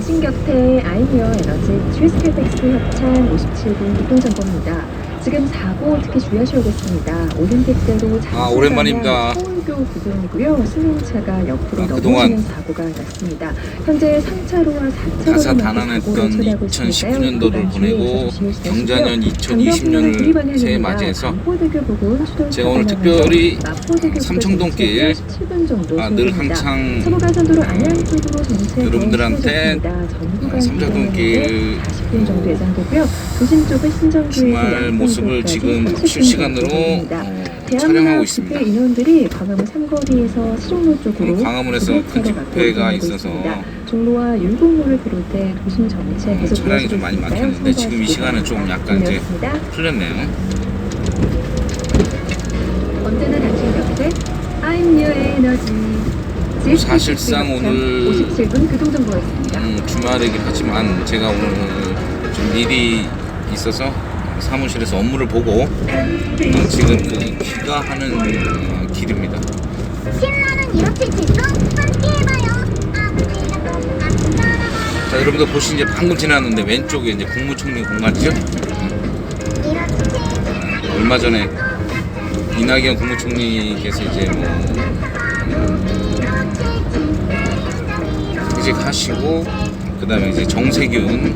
당신 곁에 아이미어 에너지 트위스케텍스 협찬 57분 교통정보입니다. 지금 사고 특히 주의하셔야겠습니다. 올림픽대로 아, 오랜만입니다. 서울교 부근이고요. 승용차가 옆으로 아, 넘어지는 사고가 났습니다. 현재 3차로와 4차로로 다사다난했던 2019년도를 보내고 경자년 2020년을 새해 맞이해서 제가 오늘 특별히 삼청동길 아, 늘 항상 전체 여러분들한테 삼청동길 40분 정도 예상되고요. 도심 쪽은 신정교에서 모습을 지금 실시간으로 어, 촬영하고 있습니다. 인원들이 광화문 삼거리에서 시종로 쪽으로 음, 광화문에서 큰 집회가 있어서 종로와 율곡로를 비롯해 도심 전체 계속 차량이 좀 많이. 막혔는데 지금 이 시간은 좀 약간 이제. 풀렸네요. 언제나 당신 곁에 I'm your energy. 사실상 오늘 57분 교통정보였습니다. 음, 주말이긴 하지만 제가 오늘 좀 일이 있어서 사무실에서 업무를 보고 어, 지금 그 귀가하는 어, 길입니다. 이렇게 함께 해봐요. 똑같은 자 여러분들 보시 이제 방금 지났는데 왼쪽에 이제 국무총리 공간이죠. 이렇게 얼마 전에 이낙연 국무총리께서 이제 뭐 퇴직하시고 그다음에 이제 정세균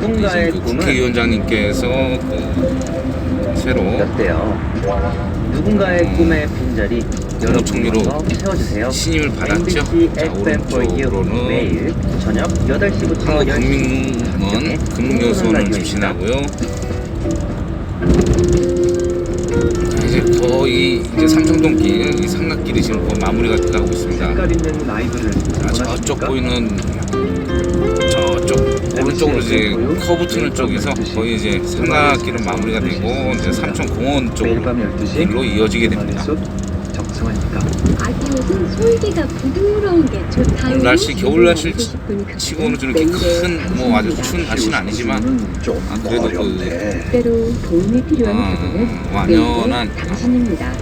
누군가의 그 꿈은 국회의원장님께서 그 새로 어때요? 누군가의 꿈의 빈자리 국무총리로 여러분께서 채워주세요. 신임을 받았죠. MBC 자 FM for You 오른쪽으로는 매일 저녁 8시부터 한국국민원 금융교수원을. 자, 이제 거의 이제 삼청동길 이 삼각길이 지금 거의 마무리가 돼가고 있습니다. 색깔 있는 라이브를 자, 저쪽 보이는 오른쪽으로 이제 커브 트는 쪽에서 거의 이제 삼각길은 마무리가 되고 이제 매일 밤 쪽으로 12시 길로 이어지게 됩니다. 아기 옷은 솔기가 부드러운 게 좋다요. 날씨 겨울 날씨 치고는 좀 이렇게 큰 뭐 아주 추운 날씨는 아니지만 아, 그래도 그 때로 도움이 필요한 아, 그분은 완연한 내일의 당신입니다.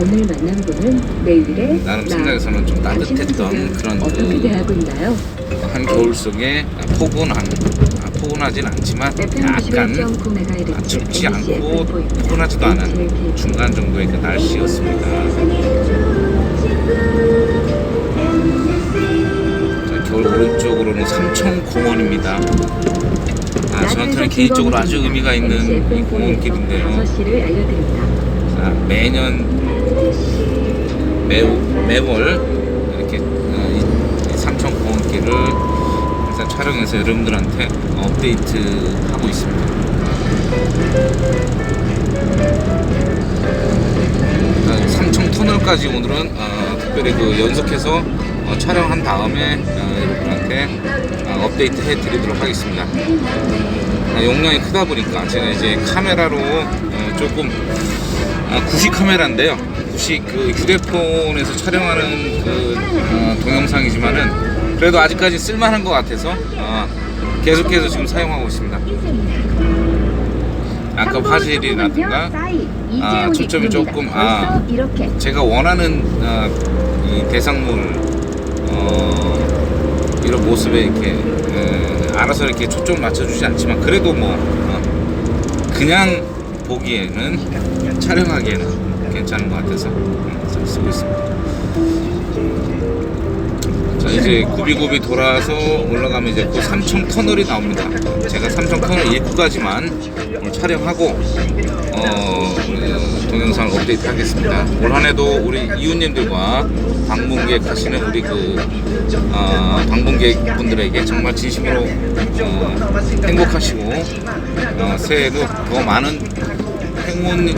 오늘 만난 분은 내일의 나름 나. 생각에서는 좀 따뜻했던 그런 어떻게 그 대하고 있나요? 한 겨울 속에 포근한 아, 포근하진 않지만 FM 약간 91.9MHz 아, 춥지 않고 FM4입니다. 포근하지도 않은 HLK. 중간 정도의 그 날씨였습니다. 자, 겨울 오른쪽으로는 삼청공원입니다. 아, 저한테는 개인적으로 아주 의미가 있는 이 공원길인데요. 5시를 알려드립니다. 자, 매년 매, 매월 이렇게 어, 이, 이 삼청공원길을 항상 촬영해서 여러분들한테 업데이트 하고 있습니다. 어, 삼청 터널까지 오늘은 어, 특별히 그 연속해서 어, 촬영한 다음에 어, 여러분한테 어, 업데이트 해드리도록 하겠습니다. 아, 용량이 크다 보니까 제가 이제 카메라로 어, 조금 아, 구식 카메라인데요. 구식 그 휴대폰에서 촬영하는 그 어, 동영상이지만은 그래도 아직까지 쓸만한 것 같아서 어, 계속해서 지금 사용하고 있습니다. 아까 화질이라든가 아, 초점이 조금, 아. 제가 원하는 어, 이 대상물 어, 이런 모습에 이렇게 에, 알아서 이렇게 초점 맞춰주지 않지만 그래도 뭐 어, 그냥 보기에는 촬영하기에는 괜찮은 것 같아서 음, 잘 쓰고 있습니다. 자 이제 굽이굽이 돌아서 올라가면 이제 그 삼청 터널이 나옵니다. 제가 삼청 터널 입구까지만 오늘 촬영하고 어, 그 동영상을 업데이트 하겠습니다. 올 한해도 우리 이웃님들과 방문객 하시는 우리 그 어, 방문객 분들에게 정말 진심으로 어, 행복하시고 어, 새해에도 더 많은 행운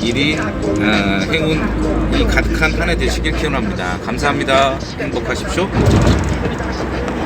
일이 어, 행운이 가득한 한 해 되시길 기원합니다. 감사합니다. 행복하십시오.